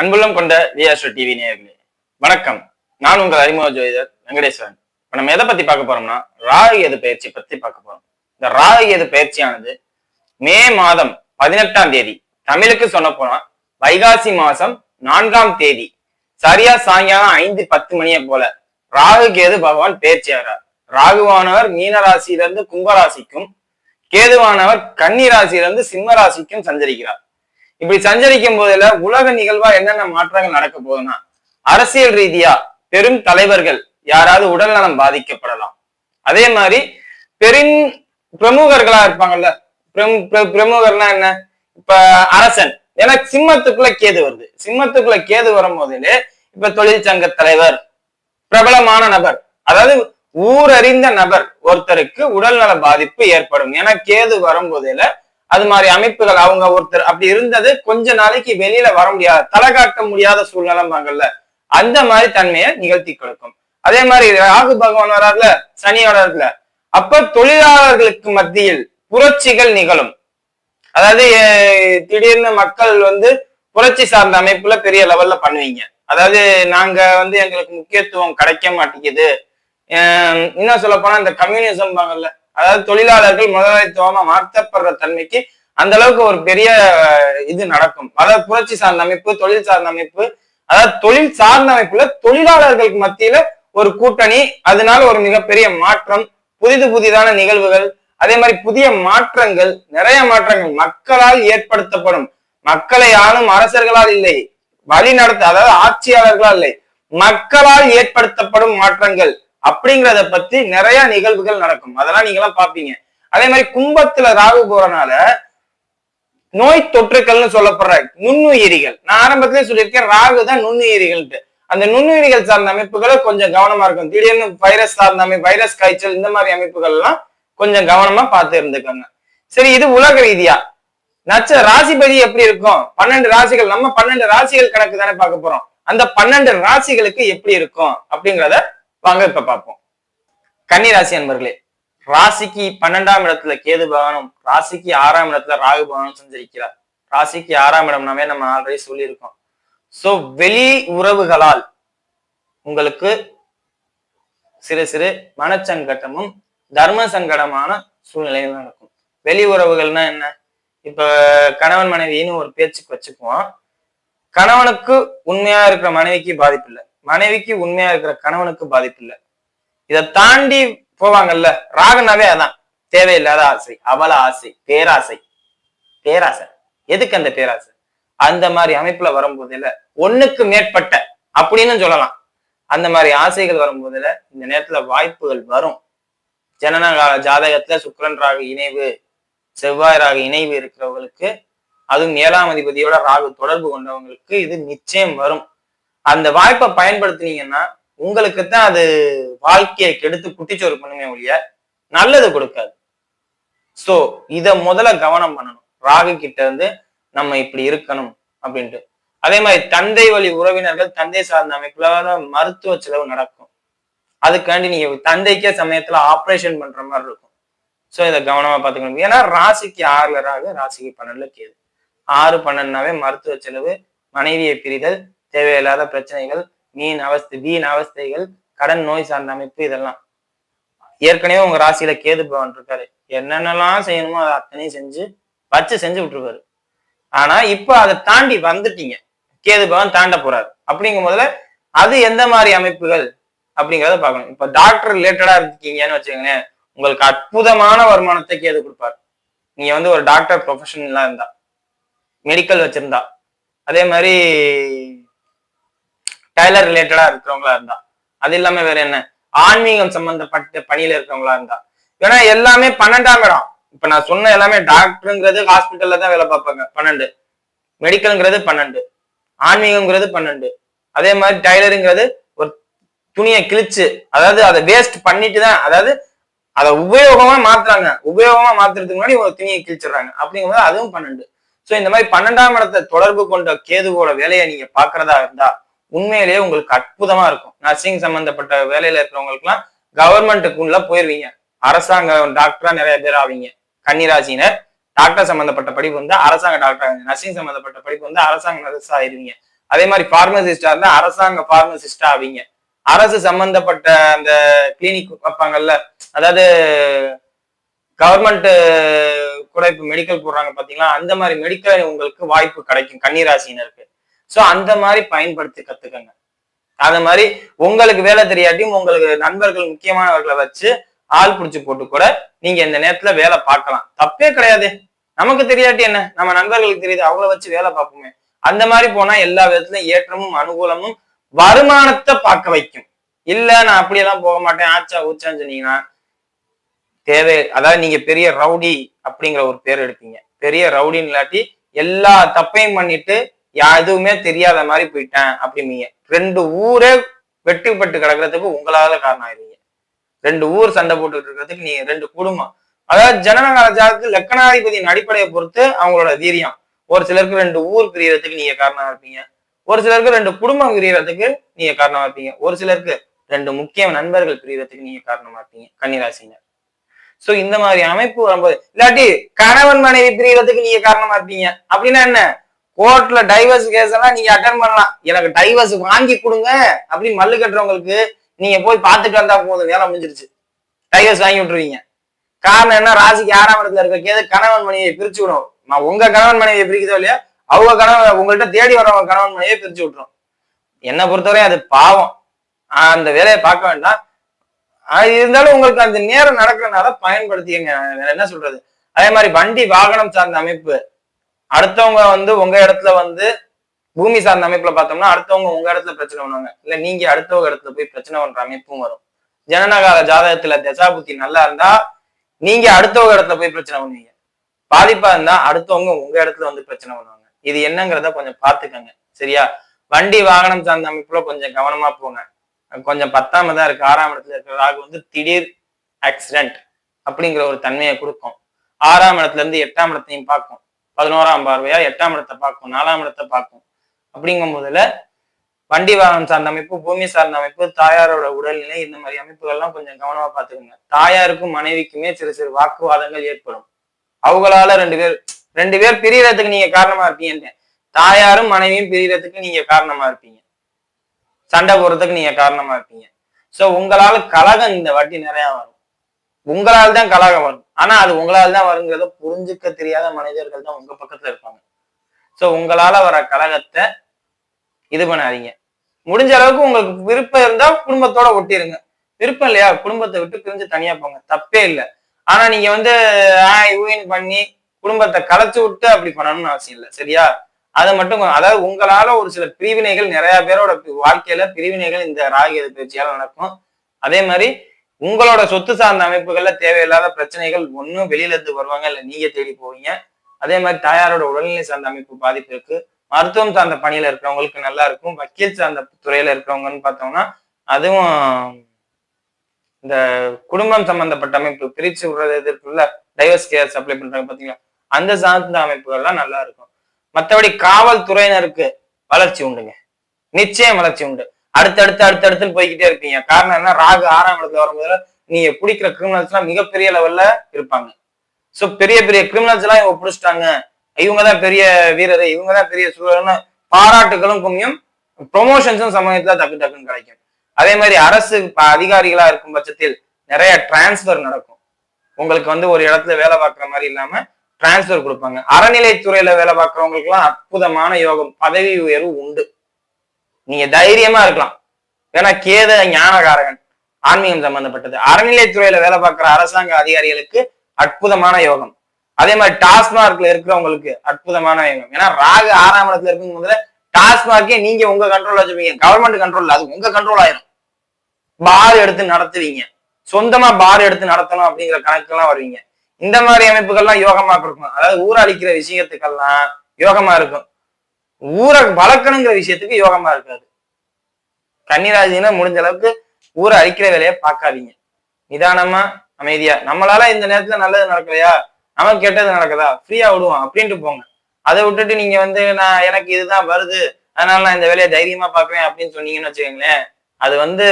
அன்புள்ளம் கொண்ட விஆஸ்ட்ரோ டிவி நேயர்களே வணக்கம். நான் உங்கள் அறிமுக ஜோதிடர் வெங்கடேஸ்வரன். இப்ப நம்ம எதை பத்தி பார்க்க போறோம்னா ராகு எது பயிற்சி பத்தி பார்க்க போறோம். இந்த ராகு எது பயிற்சியானது மே மாதம் பதினெட்டாம் தேதி தமிழுக்கு சொன்ன போனா வைகாசி மாசம் நான்காம் தேதி சரியா சாயங்காலம் ஐந்து பத்து மணியை போல ராகு கேது பகவான் பயிற்சி ஆகிறார் ராகுவானவர் மீனராசியிலிருந்து கும்பராசிக்கும் கேதுவானவர் கன்னி ராசியிலிருந்து சிம்ம ராசிக்கும் சஞ்சரிக்கிறார். இப்படி சஞ்சரிக்கும் போதுல உலக நிகழ்வா என்னென்ன மாற்றங்கள் நடக்க போகுதுன்னா அரசியல் ரீதியா பெரும் தலைவர்கள் யாராவது உடல் நலம் பாதிக்கப்படலாம். அதே மாதிரி பெரும் பிரமுகர்களா இருப்பாங்கல்ல பிரமுகர்னா என்ன? இப்ப அரசன். ஏன்னா சிம்மத்துக்குள்ள கேது வருது. சிம்மத்துக்குள்ள கேது வரும்போதிலே இப்ப தொழிற்சங்க தலைவர் பிரபலமான நபர் அதாவது ஊரறிந்த நபர் ஒருத்தருக்கு உடல்நல பாதிப்பு ஏற்படும். ஏன்னா கேது வரும்போதில அது மாதிரி அமைப்புகள் அவங்க ஒருத்தர் அப்படி இருந்தது கொஞ்ச நாளைக்கு வெளியில வர முடியாது தலை காட்ட முடியாத சூழ்நிலைம்பாங்கல்ல அந்த மாதிரி தன்மையை நிகழ்த்தி கொடுக்கும். அதே மாதிரி ராகு பகவான் வரார்ல சனியோட இருக்குல்ல அப்ப தொழிலாளர்களுக்கு மத்தியில் புரட்சிகள் நிகழும். அதாவது திடீர்னு மக்கள் வந்து புரட்சி சார்ந்த அமைப்புல பெரிய லெவல்ல பண்ணுவீங்க. அதாவது நாங்க வந்து எங்களுக்கு முக்கியத்துவம் கிடைக்க மாட்டேங்குது. இன்னும் சொல்ல போனா இந்த கம்யூனிசம் பாங்கல்ல அதாவது தொழிலாளர்கள் முதலாளித்துவமா மாற்றப்படுற தன்மைக்கு அந்த அளவுக்கு ஒரு பெரிய இது நடக்கும். அதாவது புரட்சி சார்ந்த அமைப்பு தொழில் சார்ந்த அமைப்பு அதாவது தொழில் சார்ந்த அமைப்புல தொழிலாளர்களுக்கு மத்தியில ஒரு கூட்டணி அதனால ஒரு மிகப்பெரிய மாற்றம் புதிது புதிதான நிகழ்வுகள் அதே மாதிரி புதிய மாற்றங்கள் நிறைய மாற்றங்கள் மக்களால் ஏற்படுத்தப்படும். மக்களை ஆளும் அரசர்களால் இல்லை வழி நடத்த அதாவது ஆட்சியாளர்களால் இல்லை மக்களால் ஏற்படுத்தப்படும் மாற்றங்கள். அப்படிங்கிறத பத்தி நிறைய நிகழ்வுகள் நடக்கும். அதெல்லாம் நீங்க எல்லாம் பாப்பீங்க அதே மாதிரி கும்பத்துல ராகு போறனால நோய் தொற்றுக்கள்னு சொல்லப்படுற நுண்ணுயிரிகள். நான் ஆரம்பத்திலே சொல்லியிருக்கேன் ராகு தான் நுண்ணுயிரிகள்ட்டு அந்த நுண்ணுயிரிகள் சார்ந்த அமைப்புகளை கொஞ்சம் கவனமா இருக்கும் திடீர்னு வைரஸ் சார்ந்த அமைப்பு வைரஸ் காய்ச்சல் இந்த மாதிரி அமைப்புகள் எல்லாம் கொஞ்சம் கவனமா பார்த்து இருந்துக்கோங்க. சரி இது உலக ரீதியா. நட்ச ராசிபதி எப்படி இருக்கும்? பன்னெண்டு ராசிகள் நம்ம பன்னெண்டு ராசிகள் கணக்கு தானே பார்க்க போறோம். அந்த பன்னெண்டு ராசிகளுக்கு எப்படி இருக்கும் அப்படிங்கிறத வாங்க இப்ப பார்ப்போம். கன்னி ராசி அன்பர்களே ராசிக்கு பன்னெண்டாம் இடத்துல கேது பகவானும் ராசிக்கு ஆறாம் இடத்துல ராகு பகவானும் சஞ்சரிக்கிறார். ராசிக்கு ஆறாம் இடம்னாவே நம்ம ஆல்ரெடி சொல்லியிருக்கோம். சோ வெளி உறவுகளால் உங்களுக்கு சிறு சிறு மனச்சங்கட்டமும் தர்ம சங்கடமான சூழ்நிலைகள் நடக்கும். வெளி உறவுகள்னா என்ன? இப்ப கணவன் மனைவின்னு ஒரு பேச்சுக்கு வச்சுக்குவோம். கணவனுக்கு உண்மையா இருக்கிற மனைவிக்கு பாதிப்பு இல்லை. மனைவிக்கு உண்மையா இருக்கிற கணவனுக்கு பாதிப்பு இல்லை. இதை தாண்டி போவாங்கல்ல ராகனாவே அதான். தேவையில்லாத ஆசை அவல ஆசை பேராசை. பேராசை. எதுக்கு அந்த பேராசை? அந்த மாதிரி அமைப்புல வரும்போதுல ஒண்ணுக்கு மேற்பட்ட அப்படின்னு சொல்லலாம். அந்த மாதிரி ஆசைகள் வரும்போதுல இந்த நேரத்துல வாய்ப்புகள் வரும். ஜனன ஜாதகத்துல சுக்கரன் ராகு இணைவு செவ்வாய் ராகு இணைவு இருக்கிறவங்களுக்கு அதுவும் ஏழாம் அதிபதியோட ராகு தொடர்பு கொண்டவங்களுக்கு இது நிச்சயம் வரும். அந்த வாய்ப்பை பயன்படுத்தினீங்கன்னா உங்களுக்கு தான் அது வாழ்க்கையை கெடுத்து குட்டிச்சோறு பண்ணுமே ஒழிய நல்லது கொடுக்காது. சோ இத முதல்ல கவனம் பண்ணணும். ராகு கிட்ட இருந்து நம்ம இப்படி இருக்கணும் அப்படின்ட்டு. அதே மாதிரி தந்தை வழி உறவினர்கள் தந்தை சார்ந்த அமைப்புல மருத்துவ செலவு நடக்கும். அதுக்காண்டி நீங்க தந்தைக்கே சமயத்துல ஆபரேஷன் பண்ற மாதிரி இருக்கும். சோ இதை கவனமா பாத்துக்கணும் ஏன்னா ராசிக்கு ஆறுல ராகு ராசிக்கு பன்னெண்டுல கேது. ஆறு பன்னெண்டுனாவே மருத்துவ செலவு மனைவியை பிரிதல் தேவையில்லாத பிரச்சனைகள் மீன் அவஸ்தை வீண் அவஸ்தைகள் கடன் நோய் சார்ந்த அமைப்பு இதெல்லாம். ஏற்கனவே உங்க ராசியில கேது பவன் இருக்காரு. என்னென்னலாம் செய்யணுமோ அதை அத்தனையும் செஞ்சு வச்சு செஞ்சு விட்டுருவாரு. ஆனா இப்ப அதை தாண்டி வந்துட்டீங்க. கேது பவன் தாண்ட போறாரு. அப்படிங்கும் போதுல அது எந்த மாதிரி அமைப்புகள் அப்படிங்கிறத பார்க்கணும். இப்ப டாக்டர் ரிலேட்டடா இருக்கீங்கன்னு வச்சுக்கோங்களேன் உங்களுக்கு அற்புதமான வருமானத்தை கேது கொடுப்பாரு. நீங்க வந்து ஒரு டாக்டர் ப்ரொஃபஷனலா இருந்தா மெடிக்கல் வச்சிருந்தா. அதே மாதிரி டைலர் ரிலேட்டடா இருக்கிறவங்களா இருந்தா. அது இல்லாம வேற என்ன? ஆன்மீகம் சம்பந்தப்பட்ட பணியில இருக்கிறவங்களா இருந்தா. ஏன்னா எல்லாமே பன்னெண்டாம் இடம். இப்ப நான் சொன்ன எல்லாமே டாக்டருங்கிறது ஹாஸ்பிட்டல்ல தான் வேலை பார்ப்பாங்க. பன்னெண்டு. மெடிக்கல்ங்கிறது பன்னெண்டு. ஆன்மீகம்ங்கிறது பன்னெண்டு. அதே மாதிரி டைலருங்கிறது ஒரு துணியை கிழிச்சு அதாவது அதை வேஸ்ட் பண்ணிட்டு தான் அதாவது அதை உபயோகமா மாத்துறாங்க. உபயோகமா மாத்துறதுக்கு முன்னாடி ஒரு துணியை கிழிச்சிடுறாங்க. அப்படிங்கும்போது அதுவும் பன்னெண்டு. சோ இந்த மாதிரி பன்னெண்டாம் இடத்தை தொடர்பு கொண்ட கேதுவோட வேலையை நீங்க பாக்குறதா இருந்தா உண்மையிலேயே உங்களுக்கு அற்புதமா இருக்கும். நர்சிங் சம்பந்தப்பட்ட வேலையில இருக்கிறவங்களுக்குலாம் கவர்மெண்ட்டுக்குள்ள போயிருவீங்க. அரசாங்க டாக்டரா நிறைய பேர் ஆவீங்க. கன்னிராசினர் டாக்டர் சம்பந்தப்பட்ட படிப்பு வந்து அரசாங்க டாக்டர் ஆகுங்க நர்சிங் சம்பந்தப்பட்ட படிப்பு வந்து அரசாங்க நர்ஸ் ஆயிருவீங்க. அதே மாதிரி பார்மசிஸ்டா இருந்தா அரசாங்க பார்மசிஸ்டா ஆவீங்க. அரசு சம்பந்தப்பட்ட அந்த கிளினிக் வைப்பாங்கல்ல அதாவது கவர்மெண்ட் கூட இப்ப மெடிக்கல் போடுறாங்க பாத்தீங்களா அந்த மாதிரி மெடிக்கல் உங்களுக்கு வாய்ப்பு கிடைக்கும் கன்னிராசினருக்கு சோ அந்த மாதிரி பயன்படுத்தி கத்துக்கங்க. அந்த மாதிரி உங்களுக்கு வேலை தெரியாட்டியும் உங்களுக்கு நண்பர்கள் முக்கியமானவர்களை வச்சு ஆள் பிடிச்சி போட்டு கூட நீங்க இந்த நேரத்துல வேலை பார்க்கலாம். தப்பே கிடையாது. நமக்கு தெரியாட்டி என்ன? நம்ம நண்பர்களுக்கு தெரியுது அவங்கள வச்சு வேலை பார்ப்போமே. அந்த மாதிரி போனா எல்லா விதத்துலயும் ஏற்றமும் அனுகூலமும் வருமானத்தை பார்க்க வைக்கும். இல்ல நான் அப்படியெல்லாம் போக மாட்டேன். ஆச்சா ஊச்சான்னு சொன்னீங்கன்னா தேவை அதாவது நீங்க பெரிய ரவுடி அப்படிங்கிற ஒரு பேர் எடுப்பீங்க. பெரிய ரவுடின்னு இல்லாட்டி எல்லா தப்பையும் பண்ணிட்டு யா- எதுவுமே தெரியாத மாதிரி போயிட்டேன் அப்படிம்பீங்க ரெண்டு ஊரே வெட்டிப்பட்டு கிடக்கிறதுக்கு உங்களால காரணம் ஆயிருவீங்க ரெண்டு ஊர் சண்டை போட்டுட்டு இருக்கிறதுக்கு நீங்க ரெண்டு குடும்பம். அதாவது ஜனநாயகத்துக்கு லக்கணாதிபதியின் அடிப்படையை பொறுத்து அவங்களோட வீரியம். ஒரு சிலருக்கு ரெண்டு ஊர் பிரியறதுக்கு நீங்க காரணமா இருப்பீங்க. ஒரு சிலருக்கு ரெண்டு குடும்பம் பிரியறதுக்கு நீங்க காரணமா இருப்பீங்க. ஒரு சிலருக்கு ரெண்டு முக்கிய நண்பர்கள் பிரியறதுக்கு நீங்க காரணமா இருப்பீங்க. கன்னிராசினர். சோ இந்த மாதிரி அமைப்பு வரும்போது இல்லாட்டி கணவன் மனைவி பிரியறதுக்கு நீங்க காரணமா இருப்பீங்க. அப்படின்னா என்ன? கோர்ட்ல டைவர்ஸ் கேஸ் எல்லாம் நீங்க அட்டன் பண்ணலாம். எனக்கு டைவர்ஸ் வாங்கி கொடுங்க அப்படின்னு மல்லு கட்டுறவங்களுக்கு நீங்க போய் பார்த்துட்டு வந்தா போதும் வேலை முடிஞ்சிருச்சு. டைவர்ஸ் வாங்கி விட்டுருவீங்க. காரணம் என்ன? ராசிக்கு ஆறாம் இடத்துல இருக்க கேது கணவன் மனைவியை பிரிச்சு விடும். நான் உங்க கணவன் மனைவியை பிரிக்குதோ இல்லையா அவங்க கணவன் உங்கள்கிட்ட தேடி வரவங்க கணவன் மனைவியை பிரிச்சு விட்டுரும். என்னை பொறுத்தவரை அது பாவம். அந்த வேலையை பார்க்க வேண்டாம். ஆஹ் இருந்தாலும் உங்களுக்கு அந்த நேரம் நடக்கிறனால பயன்படுத்திக்கங்க. வேற என்ன சொல்றது? அதே மாதிரி வண்டி வாகனம் சார்ந்த அமைப்பு. அடுத்தவங்க வந்து உங்க இடத்துல வந்து பூமி சார்ந்த அமைப்புல பார்த்தோம்னா அடுத்தவங்க உங்க இடத்துல பிரச்சனை பண்ணுவாங்க. இல்ல நீங்க அடுத்தவங்க இடத்துல போய் பிரச்சனை பண்ற அமைப்பும் வரும். ஜனனகால ஜாதகத்துல தசாபுத்தி நல்லா இருந்தா நீங்க அடுத்தவங்க இடத்துல போய் பிரச்சனை பண்ணுவீங்க. பாதிப்பா இருந்தா அடுத்தவங்க உங்க இடத்துல வந்து பிரச்சனை பண்ணுவாங்க. இது என்னங்கிறத கொஞ்சம் பாத்துக்கங்க சரியா? வண்டி வாகனம் சார்ந்த அமைப்புல கொஞ்சம் கவனமா போங்க. கொஞ்சம் பத்தாம தான் இருக்கு. ஆறாம் இடத்துல இருக்கிற ராகு வந்து திடீர் ஆக்சிடென்ட் அப்படிங்கிற ஒரு தன்மையை கொடுக்கும். ஆறாம் இடத்துல இருந்து எட்டாம் இடத்தையும் பார்க்கும். பதினோராம் பார்வையா எட்டாம் இடத்தை பார்க்கும் நாலாம் இடத்தை பார்க்கும். அப்படிங்கும் போதுல வண்டி வாகனம் சார்ந்த அமைப்பு பூமி சார்ந்த அமைப்பு தாயாரோட உடல்நிலை இந்த மாதிரி அமைப்புகள்லாம் கொஞ்சம் கவனமா பாத்துக்கோங்க தாயாருக்கும் மனைவிக்குமே சிறு சிறு வாக்குவாதங்கள் ஏற்படும். அவங்களால ரெண்டு பேர் ரெண்டு பேர் பிரியறதுக்கு நீங்க காரணமா இருப்பீங்க தாயாரும் மனைவியும் பிரியறதுக்கு நீங்க காரணமா இருப்பீங்க. சண்டை போடுறதுக்கு நீங்க காரணமா இருப்பீங்க. சோ உங்களால கலகம் இந்த வாட்டி நிறைய வரும். உங்களால் தான் கலகம் வரும். ஆனா அது உங்களால் தான் வருங்கிறத புரிஞ்சுக்க தெரியாத மனிதர்கள் தான் உங்க பக்கத்துல இருப்பாங்க. ஸோ உங்களால வர கழகத்தை இது பண்ணாதீங்க. முடிஞ்ச அளவுக்கு உங்களுக்கு விருப்பம் இருந்தா குடும்பத்தோட ஒட்டிருங்க. விருப்பம் இல்லையா? குடும்பத்தை விட்டு பிரிஞ்சு தனியா போங்க. தப்பே இல்லை. ஆனா நீங்க வந்து யூஎன் பண்ணி குடும்பத்தை கலைச்சு விட்டு அப்படி பண்ணணும்னு அவசியம் இல்லை. சரியா? அதை மட்டும் அதாவது உங்களால ஒரு சில பிரிவினைகள் நிறைய பேரோட வாழ்க்கையில பிரிவினைகள் இந்த ராகி பயிற்சியால நடக்கும். அதே மாதிரி உங்களோட சொத்து சார்ந்த அமைப்புகள்ல தேவையில்லாத பிரச்சனைகள் ஒன்றும் வெளியில இருந்து வருவாங்க இல்லை நீங்க தேடி போவீங்க. அதே மாதிரி தாயாரோட உடல்நிலை சார்ந்த அமைப்பு பாதிப்பு இருக்கு. மருத்துவம் சார்ந்த பணியில இருக்கிறவங்களுக்கு நல்லா இருக்கும். வக்கீல் சார்ந்த துறையில இருக்கிறவங்கன்னு பார்த்தோம்னா அதுவும் இந்த குடும்பம் சம்பந்தப்பட்ட அமைப்பு பிரிச்சு விடுறது இது டைவர்ஸ் கேர் சப்ளை பண்றாங்க பாத்தீங்களா? அந்த சார்ந்த அமைப்புகள்லாம் நல்லா இருக்கும். மற்றபடி காவல்துறையினருக்கு வளர்ச்சி உண்டுங்க. நிச்சயம் வளர்ச்சி உண்டு. அடுத்தடுத்து அடுத்தடுத்து போய்கிட்டே இருக்கீங்க. காரணம் என்ன? ராகு ஆறாம் இடத்துல வரும்போது நீங்க பிடிக்கிற கிரிமினல்ஸ் எல்லாம் மிகப்பெரிய லெவல்ல இருப்பாங்க. சோ பெரிய பெரிய கிரிமினல்ஸ் எல்லாம் இவங்க பிடிச்சிட்டாங்க. இவங்க தான் பெரிய வீரர் இவங்க தான் பெரிய சூழல்னு பாராட்டுகளும் கும்மியும் ப்ரொமோஷன்ஸும் சமயத்துல டக்கு டக்குன்னு கிடைக்கும். அதே மாதிரி அரசு அதிகாரிகளா இருக்கும் பட்சத்தில் நிறைய டிரான்ஸ்ஃபர் நடக்கும். உங்களுக்கு வந்து ஒரு இடத்துல வேலை பார்க்குற மாதிரி இல்லாம டிரான்ஸ்ஃபர் கொடுப்பாங்க. அறநிலைத்துறையில வேலை பார்க்குறவங்களுக்கு எல்லாம் அற்புதமான யோகம். பதவி உயர்வு உண்டு. நீங்க தைரியமா இருக்கலாம். ஏன்னா கேத ஞானகாரகன் ஆன்மீகம் சம்பந்தப்பட்டது. அறநிலைத்துறையில வேலை பார்க்குற அரசாங்க அதிகாரிகளுக்கு அற்புதமான யோகம். அதே மாதிரி டாஸ்மார்க்ல இருக்கிறவங்களுக்கு அற்புதமான யோகம். ஏன்னா ராகு ஆறாம் இடத்துல இருக்கும் முதல்ல டாஸ்மார்க்கே நீங்க உங்க கண்ட்ரோல் வச்சுப்பீங்க. கவர்மெண்ட் கண்ட்ரோல் அது உங்க கண்ட்ரோல் ஆயிரும். பார் எடுத்து நடத்துவீங்க. சொந்தமா பார் எடுத்து நடத்தணும் அப்படிங்கிற கணக்கெல்லாம் வருவீங்க. இந்த மாதிரி அமைப்புகள்லாம் யோகமா இருக்கும் அதாவது ஊரடிக்கிற விஷயத்துக்கெல்லாம் யோகமா இருக்கும். ஊரை வளர்க்கணுங்கிற விஷயத்துக்கு யோகமா இருக்காது. கன்னிராசினா முடிஞ்ச அளவுக்கு ஊரை அழிக்கிற வேலையை பார்க்காதீங்க. நிதானமா அமைதியா. நம்மளால இந்த நேரத்துல நல்லது நடக்கலையா? நமக்கு கெட்டது நடக்குதா? ஃப்ரீயா விடுவோம் அப்படின்ட்டு போங்க. அதை விட்டுட்டு நீங்க வந்து நான் எனக்கு இதுதான் வருது. அதனால நான் இந்த வேலையை தைரியமா பாக்குறேன் அப்படின்னு சொன்னீங்கன்னு வச்சுக்கோங்களேன் அது வந்து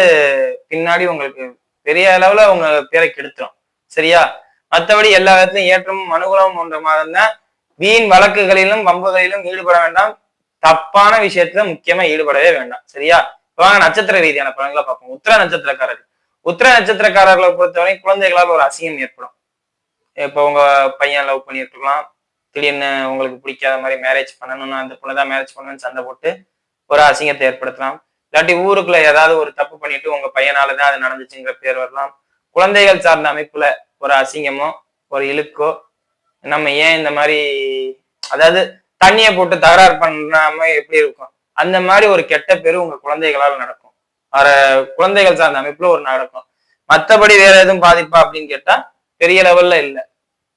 பின்னாடி உங்களுக்கு பெரிய அளவுல உங்க பேரை கெடுத்துரும். சரியா? மற்றபடி எல்லா விதத்திலும் ஏற்றமும் அனுகூலமும் போன்ற மாதம் தான் வீண் வழக்குகளிலும் வம்புகளிலும் ஈடுபட வேண்டாம். தப்பான விஷயத்துல முக்கியமா ஈடுபடவே வேண்டாம். சரியா? வாங்க நட்சத்திர ரீதியான பலன்களை பார்ப்போம். உத்திர நட்சத்திரக்காரர்கள். உத்திர நட்சத்திரக்காரர்களை பொறுத்தவரை குழந்தைகளால் ஒரு அசிங்கம் ஏற்படும். இப்போ உங்க பையன் லவ் பண்ணியிருக்கலாம். திடீர்னு உங்களுக்கு பிடிக்காத மாதிரி மேரேஜ் பண்ணணும்னு அந்த பொண்ணு தான் மேரேஜ் பண்ணணும்னு சண்டை போட்டு ஒரு அசிங்கத்தை ஏற்படுத்தலாம். இல்லாட்டி ஊருக்குள்ள ஏதாவது ஒரு தப்பு பண்ணிட்டு உங்க பையனால தான் அது நடந்துச்சுங்கிற பேர் வரலாம். குழந்தைகள் சார்ந்த அமைப்புல ஒரு அசிங்கமோ ஒரு இழுக்கோ நம்ம ஏன் இந்த மாதிரி அதாவது தண்ணியை போட்டு தகராறு பண்ணாம எப்படி இருக்கும்? அந்த மாதிரி ஒரு கெட்ட பேரு உங்க குழந்தைகளால் நடக்கும். வர குழந்தைகள் சார்ந்த அமைப்புல ஒரு நடக்கும். மத்தபடி வேற எதுவும் பாதிப்பா அப்படின்னு கேட்டா பெரிய லெவல்ல இல்ல.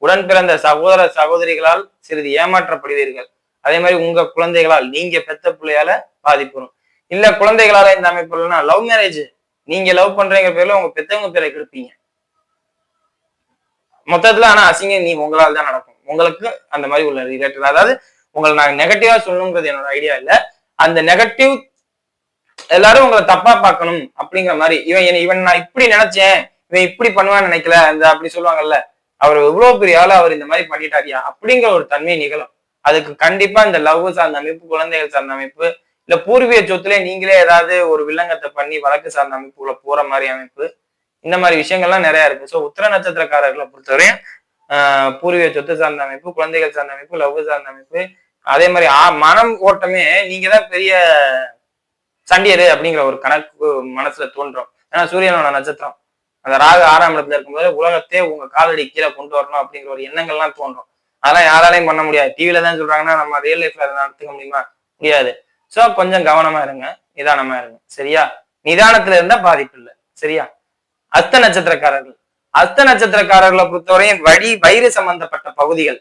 உடன் பிறந்த சகோதர சகோதரிகளால் சிறிது ஏமாற்றப்படுவீர்கள். அதே மாதிரி உங்க குழந்தைகளால் நீங்க பெத்த பிள்ளையால பாதிப்பு வரும். இல்ல குழந்தைகளால இந்த அமைப்பு இல்லைன்னா லவ் மேரேஜ். நீங்க லவ் பண்றீங்க பேர்ல உங்க பெத்தவங்க பேரை கெடுப்பீங்க. மொத்தத்துல ஆனா அசிங்கம் நீ உங்களால் தான் நடக்கும். உங்களுக்கு அந்த மாதிரி உள்ள ரிலேட்டட் அதாவது உங்களை நான் நெகட்டிவா சொல்லணுங்கிறது என்னோட ஐடியா இல்ல. அந்த நெகட்டிவ் எல்லாரும் உங்களை தப்பா பார்க்கணும் அப்படிங்கிற மாதிரி. இவன் என்னை- இவன் நான் இப்படி நினைச்சேன் இவன் இப்படி பண்ணுவான்னு நினைக்கல அந்த அப்படி சொல்லுவாங்கல்ல. அவர் எவ்வளவு பெரிய ஆளு அவர் இந்த மாதிரி பண்ணிட்டாரியா? அப்படிங்கிற ஒரு தன்மை நிகழும். அதுக்கு கண்டிப்பா இந்த லவ் சார்ந்த அமைப்பு குழந்தைகள் சார்ந்த அமைப்பு இல்ல பூர்வீக சொத்துல நீங்களே ஏதாவது ஒரு வில்லங்கத்தை பண்ணி வழக்கு சார்ந்த அமைப்புல போற மாதிரி அமைப்பு இந்த மாதிரி விஷயங்கள்லாம் நிறைய இருக்கு. ஸோ உத்திர நட்சத்திரக்காரர்களை பொறுத்தவரையும் பூர்வீக சொத்து சார்ந்த அமைப்பு குழந்தைகள் சார்ந்த அமைப்பு லவ் சார்ந்த அமைப்பு. அதே மாதிரி ஆ- மனம் ஓட்டமே நீங்க தான் பெரிய சண்டியரு அப்படிங்கிற ஒரு கணக்கு மனசுல தோன்றும். ஏன்னா சூரியனோட நட்சத்திரம். அந்த ராகு ஆறாம் இடத்துல இருக்கும்போது உலகத்தையே உங்க காலடி கீழே கொண்டு வரணும் அப்படிங்கிற ஒரு எண்ணங்கள்லாம் தோன்றும். அதெல்லாம் யாராலையும் பண்ண முடியாது. டிவில தான் சொல்றாங்கன்னா நம்ம ரியல் லைஃப்ல அதை நடத்துக்க முடியுமா? முடியாது. சோ கொஞ்சம் கவனமா இருங்க. நிதானமா இருங்க. சரியா? நிதானத்துல இருந்தா பாதிப்பு இல்லை. சரியா? அஸ்த நட்சத்திரக்காரர்கள். அஸ்த நட்சத்திரக்காரர்களை பொறுத்தவரையும் வழி வயிறு சம்பந்தப்பட்ட பகுதிகள்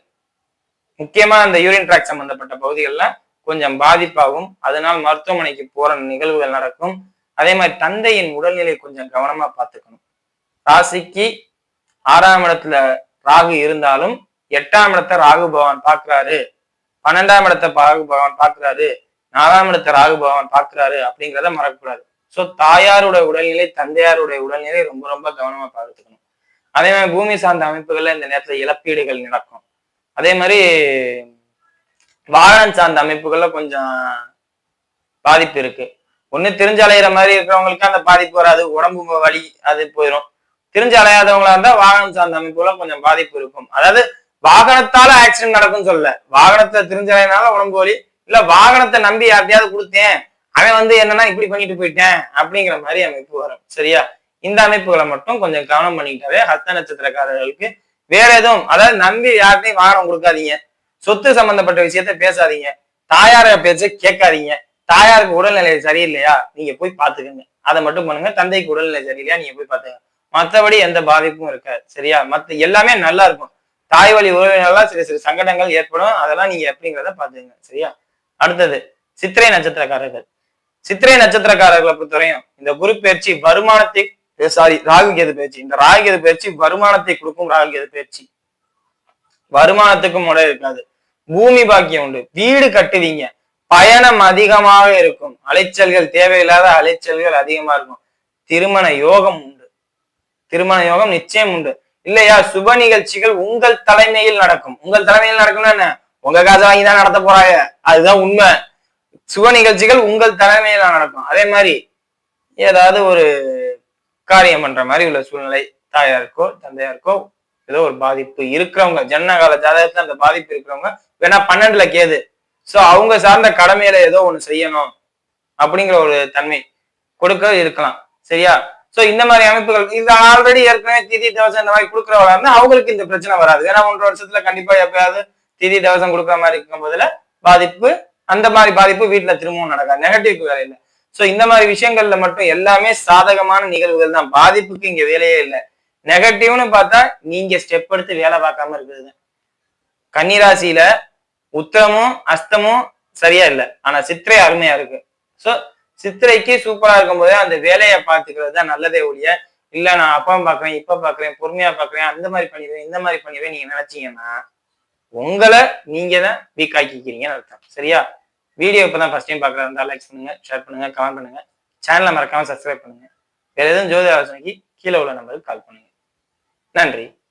முக்கியமா அந்த யூரின் ட்ராக் சம்பந்தப்பட்ட பகுதிகள்ல கொஞ்சம் பாதிப்பாகும். அதனால் மருத்துவமனைக்கு போற நிகழ்வுகள் நடக்கும். அதே மாதிரி தந்தையின் உடல்நிலை கொஞ்சம் கவனமா பார்த்துக்கணும். ராசிக்கு ஆறாம் இடத்துல ராகு இருந்தாலும் எட்டாம் இடத்த ராகு பகவான் பார்க்கிறாரு. பன்னெண்டாம் இடத்தை ராகு பகவான் பார்க்கிறாரு. நாலாம் இடத்த ராகு பகவான் பார்க்கிறாரு அப்படிங்கிறத மறக்கக்கூடாது. சோ தாயாருடைய உடல்நிலை தந்தையாருடைய உடல்நிலை ரொம்ப ரொம்ப கவனமா பார்த்துக்கணும். அதே மாதிரி பூமி சார்ந்த அமைப்புகள்ல இந்த நேரத்துல இழப்பீடுகள் நடக்கும். அதே மாதிரி வாகனம் சார்ந்த அமைப்புகள்ல கொஞ்சம் பாதிப்பு இருக்கு. ஒண்ணு தெரிஞ்சு அலையிற மாதிரி இருக்கிறவங்களுக்கு அந்த பாதிப்பு வராது. உடம்பு வலி அது போயிடும் தெரிஞ்சு அலையாதவங்களா இருந்தா வாகனம் சார்ந்த அமைப்புல கொஞ்சம் பாதிப்பு இருக்கும். அதாவது வாகனத்தால ஆக்சிடென்ட் நடக்கும்னு சொல்லல. வாகனத்தை தெரிஞ்சு அலையினால உடம்பு வலி. இல்ல வாகனத்தை நம்பி யார்ட்டையாவது கொடுத்தேன். அவன் வந்து என்னன்னா இப்படி பண்ணிட்டு போயிட்டேன் அப்படிங்கிற மாதிரி அமைப்பு வரும். சரியா? இந்த அமைப்புகளை மட்டும் கொஞ்சம் கவனம் பண்ணிக்கிட்டாவே ஹஸ்த நட்சத்திரக்காரர்களுக்கு வேற எதுவும் அதாவது நம்பி யார்ட்டையும் வாகனம் கொடுக்காதீங்க. சொத்து சம்பந்தப்பட்ட விஷயத்த பேசாதீங்க. தாயார பேச்ச கேட்காதீங்க. தாயாருக்கு உடல்நிலை சரியில்லையா? நீங்க போய் பாத்துக்கோங்க அதை மட்டும் பண்ணுங்க. தந்தைக்கு உடல்நிலை சரியில்லையா? நீங்க போய் பாத்துக்கோங்க மத்தபடி எந்த பாதிப்பும் இருக்காது. சரியா? மத்த எல்லாமே நல்லா இருக்கும். தாய் வழி உறவினர்களால் சில சில சங்கடங்கள் ஏற்படும். அதெல்லாம் நீங்க எப்படிங்கிறத பாத்துக்கங்க சரியா? அடுத்தது சித்திரை நட்சத்திரக்காரர்கள். சித்திரை நட்சத்திரக்காரர்களை பொறுத்தவரையும் இந்த குரு பயிற்சி வருமானத்தை சாரி ராகு கேது பயிற்சி. இந்த ராகு கேது பயிற்சி வருமானத்தை கொடுக்கும் ராகு கேது பயிற்சி. வருமானத்துக்கும் முறை இருக்காது. பூமி பாக்கியம் உண்டு. வீடு கட்டுவீங்க. பயணம் அதிகமாக இருக்கும். அலைச்சல்கள் தேவையில்லாத அலைச்சல்கள் அதிகமா இருக்கும். திருமண யோகம் உண்டு. திருமண யோகம் நிச்சயம் உண்டு. இல்லையா சுப நிகழ்ச்சிகள் உங்கள் தலைமையில் நடக்கும். உங்கள் தலைமையில் நடக்கும்னா என்ன? உங்க காசு வாங்கி தான் நடத்த போறாங்க. அதுதான் உண்மை. சுப நிகழ்ச்சிகள் உங்கள் தலைமையில நடக்கும். அதே மாதிரி ஏதாவது ஒரு காரியம் பண்ற மாதிரி உள்ள சூழ்நிலை தாயாருக்கோ தந்தையாருக்கோ ஏதோ ஒரு பாதிப்பு இருக்கிறவங்க ஜனனகால ஜாதகத்துல அந்த பாதிப்பு இருக்கிறவங்க வேணா பன்னெண்டுல கேது. சோ அவங்க சார்ந்த கடமையில ஏதோ ஒண்ணு செய்யணும் அப்படிங்கிற ஒரு தன்மை கொடுக்க இருக்கலாம். சரியா? சோ இந்த மாதிரி அமைப்புகள் இது ஆல்ரெடி ஏற்கனவே திதி தவசம் இந்த மாதிரி கொடுக்குறவங்களா இருந்தா அவங்களுக்கு இந்த பிரச்சனை வராது. ஏன்னா ஒன்றரை வருஷத்துல கண்டிப்பா எப்பயாவது திதி தவசம் கொடுக்குற மாதிரி இருக்கும் போதுல பாதிப்பு அந்த மாதிரி பாதிப்பு வீட்டுல திரும்பவும் நடக்காது. நெகட்டிவ் வேலை இல்லை. சோ இந்த மாதிரி விஷயங்கள்ல மட்டும் எல்லாமே சாதகமான நிகழ்வுகள் தான். பாதிப்புக்கு இங்க வேலையே இல்லை. நெகட்டிவ்னு பார்த்தா நீங்க ஸ்டெப் எடுத்து வேலை பார்க்காம இருக்குது கன்னிராசியில உத்தரமும் அஸ்தமும் சரியா இல்லை. ஆனா சித்திரை அருமையா இருக்கு. சோ சித்திரைக்கு சூப்பரா இருக்கும் போதே அந்த வேலையை பார்த்துக்கிறது தான் நல்லதே ஒழிய இல்ல நான் அப்பா பாக்குறேன் இப்ப பாக்குறேன் பொறுமையா பாக்குறேன் அந்த மாதிரி பண்ணிடுவேன் இந்த மாதிரி பண்ணிடுவேன் நீங்க நினைச்சீங்கன்னா உங்களை நீங்க தான் வீக் ஆக்கிக்கிறீங்கன்னு அர்த்தம். சரியா? வீடியோ இப்போ தான் ஃபர்ஸ்ட் டைம் பார்க்குறதா இருந்தால் லைக் பண்ணுங்க ஷேர் பண்ணுங்க கமெண்ட் பண்ணுங்க. சேனலை மறக்காம சப்ஸ்கிரைப் பண்ணுங்க. வேற எதுவும் ஜோதி ஆலோசனைக்கு கீழே உள்ள நம்பருக்கு கால் பண்ணுங்க. நன்றி.